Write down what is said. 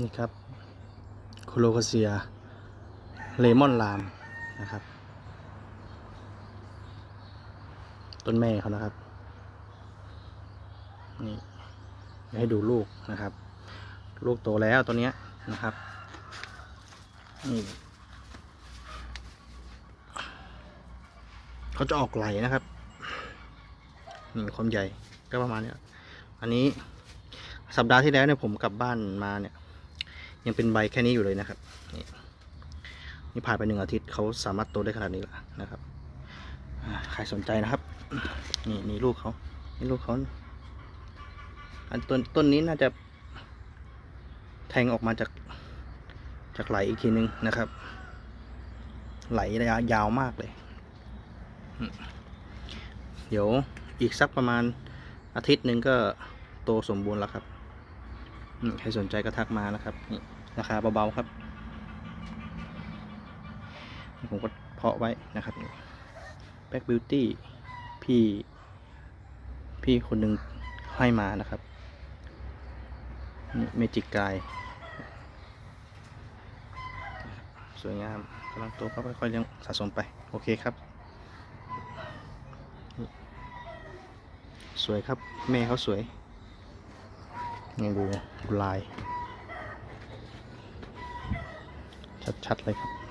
นี่ครับโคโลคาเซีย เลมอนลามนะครับ ต้นแม่เขานะครับ นี่ให้ดูลูกนะครับ ลูกโตแล้วตัวเนี้ยนะครับ นี่เขาจะออกไหลนะครับนี่ความใหญ่ก็ประมาณเนี้ยอันนี้สัปดาห์ที่แล้วเนี่ยผมกลับบ้านมาเนี่ย ยังเป็นใบแค่นี้อยู่เลยนะครับ นี่นี่ผ่านไปหนึ่งอาทิตย์เขาสามารถโตได้ขนาดนี้แล้วนะครับใครสนใจนะครับ นี่นี่ลูกเขานี่ลูกเขาอันต้นต้นนี้น่าจะแทงออกมาจากจากไหลอีกทีนึงนะครับ ไหลระยะยาวมากเลย เดี๋ยวอีกสักประมาณอาทิตย์หนึ่งก็โตสมบูรณ์แล้วครับใครสนใจก็ทักมานะครับนี่ ราคาเบาๆครับผมก็เพาะไว้นะครับแบ็กบิวตี้พี่ พี่คนหนึ่งให้มานะครับนี่เมจิกกาย สวยงามกำลังโตก็ค่อยๆเลี้ยงสะสมไป โอเคครับ สวยครับ แม่เขาสวยยังดูดูลาย ชัดๆเลยครับ